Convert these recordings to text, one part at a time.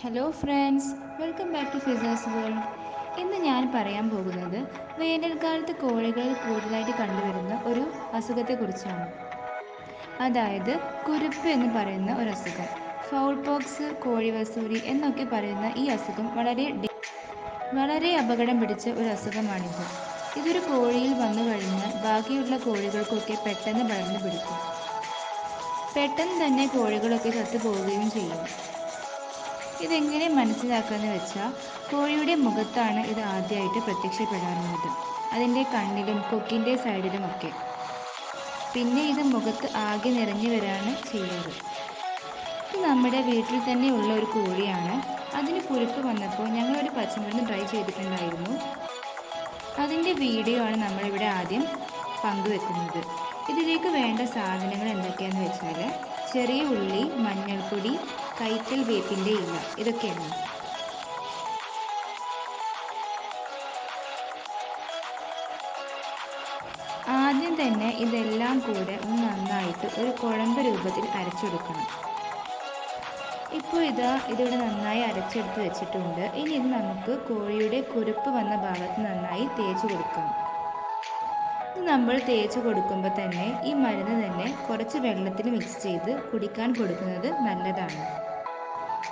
Hello friends welcome back to Fisher's World ഇന്ന് ഞാൻ പറയാൻ പോകുന്നത് വേനൽക്കാലത്ത് കോഴികളിൽ കൂടുതലായിട്ട് കണ്ടുവരുന്ന ഒരു അസുഖത്തെക്കുറിച്ചാണ്. അതായത് കുരുപ്പ് എന്ന് പറയുന്ന ഒരു അസുഖം. ഫൗൾ പോക്സ് കോഴിവസൂരി എന്നൊക്കെ പറയുന്ന ഈ അസുഖം വളരെ വളരെ അപകടം പിടിച്ച ഒരു അസുഖമാണിത്. ഇതൊരു കോഴിയിൽ വന്നു കഴിഞ്ഞാൽ ബാക്കിയുള്ള കോഴികൾക്കൊക്കെ പെട്ടെന്ന് പടർന്നു പിടിക്കും. പെട്ടെന്ന് തന്നെ കോഴികളൊക്കെ ചത്തുപോവുകയും ചെയ്യും. ഇതെങ്ങനെ മനസ്സിലാക്കാന്ന് വെച്ചാൽ കോഴിയുടെ മുഖത്താണ് ഇത് ആദ്യമായിട്ട് പ്രത്യക്ഷപ്പെടാറുള്ളത്. അതിന്റെ കണ്ണിലും കൊക്കിന്റെ സൈഡിലുമൊക്കെ പിന്നെ ഇത് മുഖത്ത് ആകെ നിറഞ്ഞു വരാണ് ചെയ്യാറ് ഇത് നമ്മുടെ വീട്ടിൽ തന്നെ ഉള്ള ഒരു കോഴിയാണ്. അതിന് കുരുക്ക് വന്നപ്പോൾ ഞങ്ങളൊരു പച്ചമരുന്ന് ട്രൈ ചെയ്തിട്ടുണ്ടായിരുന്നു. അതിന്റെ വീഡിയോ ആണ് നമ്മളിവിടെ ആദ്യം പങ്കുവെക്കുന്നത്. ഇതിലേക്ക് വേണ്ട സാധനങ്ങൾ എന്തൊക്കെയാണെന്ന് വെച്ചാൽ ചെറിയ ഉള്ളി മഞ്ഞൾപ്പൊടി കൈക്കൽ വേപ്പിന്റെ ഇല. ഇതൊക്കെയാണ്. ആദ്യം തന്നെ ഇതെല്ലാം കൂടെ ഒന്ന് നന്നായിട്ട് ഒരു കുഴമ്പ് രൂപത്തിൽ അരച്ചെടുക്കണം. ഇപ്പോൾ ഇതാ ഇതിവിടെ നന്നായി അരച്ചെടുത്ത് വെച്ചിട്ടുണ്ട്. ഇനി ഇത് നമുക്ക് കോഴിയുടെ കുരുപ്പ് വന്ന ഭാഗത്ത് നന്നായി തേച്ച് കൊടുക്കാം. ഇത് നമ്മൾ തേച്ച് കൊടുക്കുമ്പോൾ തന്നെ ഈ മരുന്ന് തന്നെ കുറച്ച് വെള്ളത്തിൽ മിക്സ് ചെയ്ത് കുടിക്കാൻ കൊടുക്കുന്നത് നല്ലതാണ്.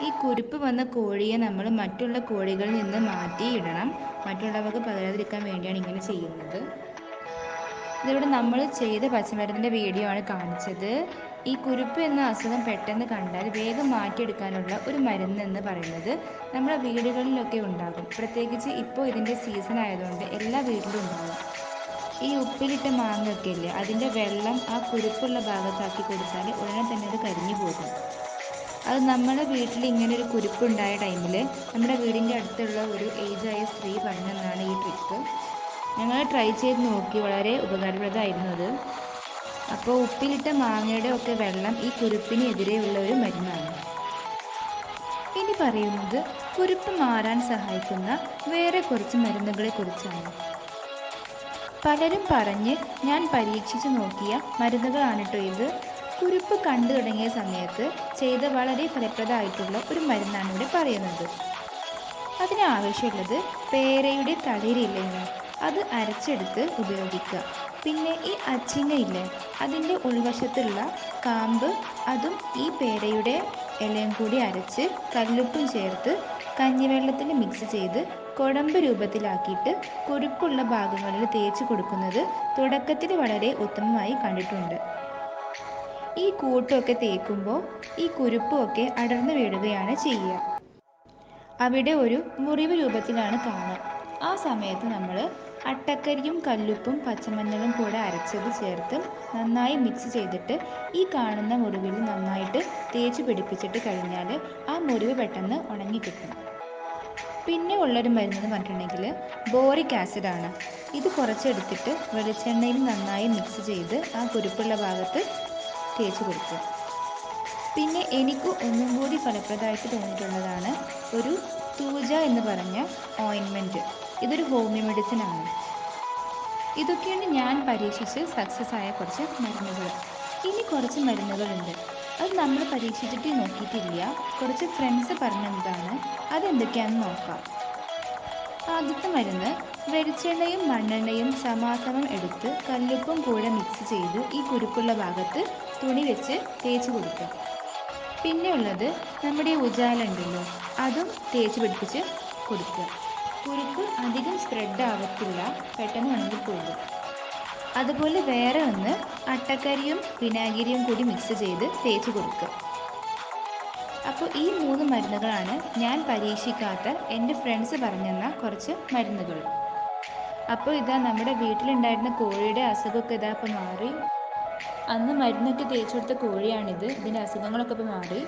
ഈ കുരുപ്പ് വന്ന കോഴിയെ നമ്മൾ മറ്റുള്ള കോഴികളിൽ നിന്ന് മാറ്റിയിടണം മറ്റുള്ളവർക്ക് പകരാതിരിക്കാൻ വേണ്ടിയാണ് ഇങ്ങനെ ചെയ്യുന്നത്. ഇതിവിടെ നമ്മൾ ചെയ്ത പച്ചമരുന്നിന്റെ വീഡിയോ ആണ് കാണിച്ചത്. ഈ കുരുപ്പ് എന്ന അസുഖം പെട്ടെന്ന് കണ്ടാൽ വേഗം മാറ്റിയെടുക്കാനുള്ള ഒരു മരുന്ന് എന്ന് പറയുന്നത് നമ്മുടെ വീടുകളിലൊക്കെ ഉണ്ടാകും. പ്രത്യേകിച്ച് ഇപ്പോൾ ഇതിന്റെ സീസൺ ആയതുകൊണ്ട് എല്ലാ വീട്ടിലും ഉണ്ടാകും. ഈ ഉപ്പിലിട്ട മാങ്ങയൊക്കെ ഇല്ലേ അതിന്റെ വെള്ളം ആ കുരുപ്പുള്ള ഭാഗത്താക്കി കൊടുത്താൽ ഉടനെ തന്നെ അത് കരിഞ്ഞു പോകും. അത് നമ്മുടെ വീട്ടിൽ ഇങ്ങനെ ഒരു കുരുപ്പുണ്ടായ ടൈമിൽ നമ്മുടെ വീടിന്റെ അടുത്തുള്ള ഒരു ഏജായ സ്ത്രീ പറഞ്ഞതാണ് ഈ ട്രിക്ക് ഞങ്ങൾ ട്രൈ ചെയ്ത് നോക്കി വളരെ ഉപകാരപ്രദമായിരുന്നു അത് അപ്പോൾ ഉപ്പിലിട്ട മാങ്ങയുടെ ഒക്കെ വെള്ളം ഈ കുരുപ്പിന് എതിരെയുള്ള ഒരു മരുന്നാണ്. ഇനി പറയുന്നത് കുരുപ്പ് മാറാൻ സഹായിക്കുന്ന വേറെ കുറച്ച് മരുന്നുകളെ കുറിച്ചാണ്. പലരും പറഞ്ഞ് ഞാൻ പരീക്ഷിച്ച് നോക്കിയ മരുന്നുകളാണ് കേട്ടോ ഇത്. കുരുപ്പ് കണ്ടു തുടങ്ങിയ സമയത്ത് ചെയ്ത വളരെ ഫലപ്രദമായിട്ടുള്ള ഒരു മരുന്നാണ് ഇവിടെ പറയുന്നത്. അതിന് ആവശ്യമുള്ളത് പേരയുടെ തളിരിലയാണ് അത് അരച്ചെടുത്ത് ഉപയോഗിക്കുക. പിന്നെ ഈ അച്ചിങ്ങ ഇല്ലേ അതിന്റെ ഉൾവശത്തുള്ള കാമ്പ് അതും ഈ പേരയുടെ ഇലയും കൂടി അരച്ച് കല്ലുപ്പും ചേർത്ത് കഞ്ഞിവെള്ളത്തിൽ മിക്സ് ചെയ്ത് കുഴമ്പ് രൂപത്തിലാക്കിയിട്ട് കുരുക്കുള്ള ഭാഗങ്ങളിൽ തേച്ച് കൊടുക്കുന്നത് തുടക്കത്തിൽ വളരെ ഉത്തമമായി കണ്ടിട്ടുണ്ട്. ഈ കൂട്ടമൊക്കെ തേക്കുമ്പോൾ ഈ കുരുപ്പുമൊക്കെ അടർന്നു വീഴുകയാണ് ചെയ്യുക. അവിടെ ഒരു മുറിവ് രൂപത്തിലാണ് കാണുക. ആ സമയത്ത് നമ്മൾ അട്ടക്കരിയും കല്ലുപ്പും പച്ചമഞ്ഞളും കൂടെ അരച്ചത് ചേർത്ത് നന്നായി മിക്സ് ചെയ്തിട്ട് ഈ കാണുന്ന മുറിവിൽ നന്നായിട്ട് തേച്ച് പിടിപ്പിച്ചിട്ട് കഴിഞ്ഞാൽ ആ മുറിവ് പെട്ടെന്ന് ഉണങ്ങിക്കിട്ടും പിന്നെ ഉള്ളൊരു മരുന്നെന്ന് പറഞ്ഞിട്ടുണ്ടെങ്കിൽ ബോറിക് ആസിഡാണ്. ഇത് കുറച്ചെടുത്തിട്ട് വെളിച്ചെണ്ണയിൽ നന്നായി മിക്സ് ചെയ്ത് ആ കുരുപ്പുള്ള ഭാഗത്ത് തേച്ച് കൊടുക്കുക പിന്നെ എനിക്ക് ഒന്നും കൂടി ഫലപ്രദമായിട്ട് തോന്നിയിട്ടുള്ളതാണ് ഒരു തൂജ എന്ന് പറഞ്ഞ ഓയിൻമെന്റ് ഇതൊരു ഹോമിയോ മെഡിസിൻ ആണ്. ഇതൊക്കെയാണ് ഞാൻ പരീക്ഷിച്ച് സക്സസ് ആയ കുറച്ച് മരുന്നുകൾ. ഇനി കുറച്ച് മരുന്നുകളുണ്ട്. അത് നമ്മൾ പരീക്ഷിച്ചിട്ട് നോക്കിയിട്ടില്ല. കുറച്ച് ഫ്രണ്ട്സ് പറഞ്ഞതാണ്. അതെന്തൊക്കെയാണെന്ന് നോക്കാം. ആദ്യത്തെ മരുന്ന് വെളിച്ചെണ്ണയും മണ്ണെണ്ണയും സമാസമം എടുത്ത് കല്ലുപ്പും കൂടെ മിക്സ് ചെയ്ത് ഈ കുരുക്കുള്ള ഭാഗത്ത് തുണി വെച്ച് തേച്ച് കൊടുക്കുക. പിന്നെ ഉള്ളത് നമ്മുടെ ഉജാല ഉണ്ടല്ലോ അതും തേച്ച് പിടിപ്പിച്ച് കൊടുക്കുക. കുരുക്ക് അധികം സ്പ്രെഡ് ആവത്തില്ല പെട്ടെന്ന് ഉണങ്ങിപ്പോകും അതുപോലെ വേറെ ഒന്ന് അട്ടക്കരിയും വിനാഗിരിയും കൂടി മിക്സ് ചെയ്ത് തേച്ച് കൊടുക്കുക. അപ്പോൾ ഈ മൂന്ന് മരുന്നുകളാണ് ഞാൻ പരീക്ഷിക്കാത്ത എന്റെ ഫ്രണ്ട്സ് പറഞ്ഞെന്ന കുറച്ച് മരുന്നുകൾ. അപ്പോൾ ഇതാ നമ്മുടെ വീട്ടിലുണ്ടായിരുന്ന കോഴിയുടെ അസുഖമൊക്കെ ഇതാ ഇപ്പോൾ മാറി. അന്ന് മരുന്നൊക്കെ തേച്ചു കൊടുത്ത കോഴിയാണിത്. ഇതിന്റെ അസുഖങ്ങളൊക്കെ ഇപ്പോൾ മാറി.